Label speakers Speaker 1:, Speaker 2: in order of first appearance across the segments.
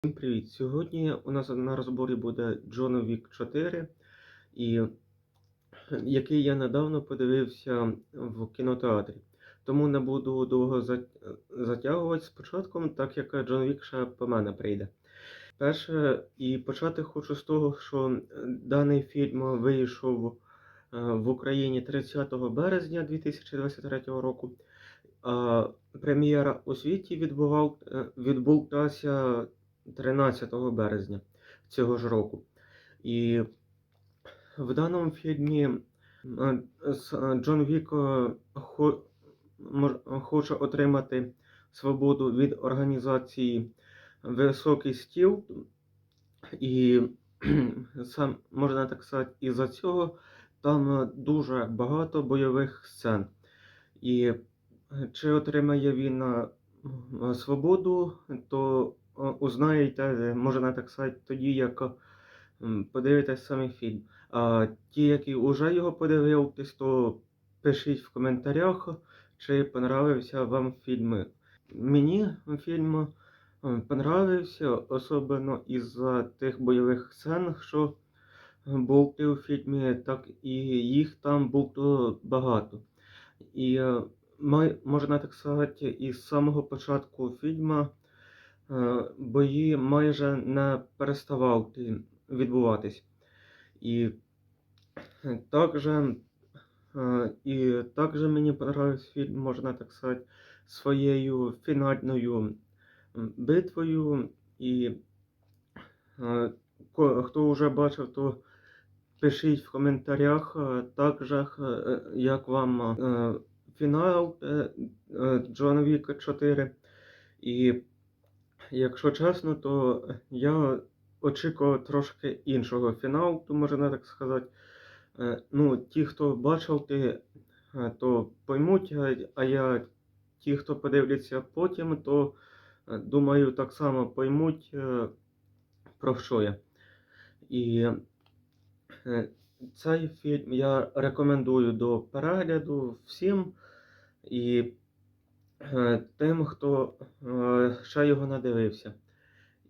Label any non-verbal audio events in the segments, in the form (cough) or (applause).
Speaker 1: Всім привіт! Сьогодні у нас на розборі буде Джон Вік 4, і, який я недавно подивився в кінотеатрі. Тому не буду довго затягувати з початком, так як Джон Вік ще по мене прийде. Перше, і почати хочу з того, що даний фільм вийшов е, в Україні 30 березня 2023 року. А прем'єра у світі відбував, е, відбулася 13 березня цього ж року. І в даному фільмі е, е, Джон Вік е, хоче отримати свободу від організації Високий стіл, і (clears throat) сам можна так сказати, із-за цього там дуже багато бойових сцен. І чи отримає він свободу, то узнаєте, можна так сказати, тоді, як подивитесь самий фільм. А ті, які вже його подивились, то пишіть в коментарях, чи понравився вам фільм. Мені фільм понравився, особливо із-за тих бойових сцен, що були у фільмі, так і їх там було багато. І е, можна так сказати, із самого початку фільму бої майже не переставали відбуватись. І е, також, е, і також мені понравився фільм, можна так сказати, своєю фінальною битвою. І е, хто вже бачив, то пишіть в коментарях е, також, е, як вам е, фінал е, е, Джона Віка 4. І якщо чесно, то я очікував трошки іншого фіналу, то можна так сказати. Е, Ну, ті, хто бачив, ти, е, то поймуть, а- я, ті, хто подивляться потім, то е, думаю, так само поймуть, про що я. І цей фільм я рекомендую до перегляду всім і тим, хто е, ще його надивився.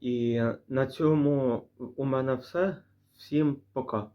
Speaker 1: І на цьому у мене все. Всім пока.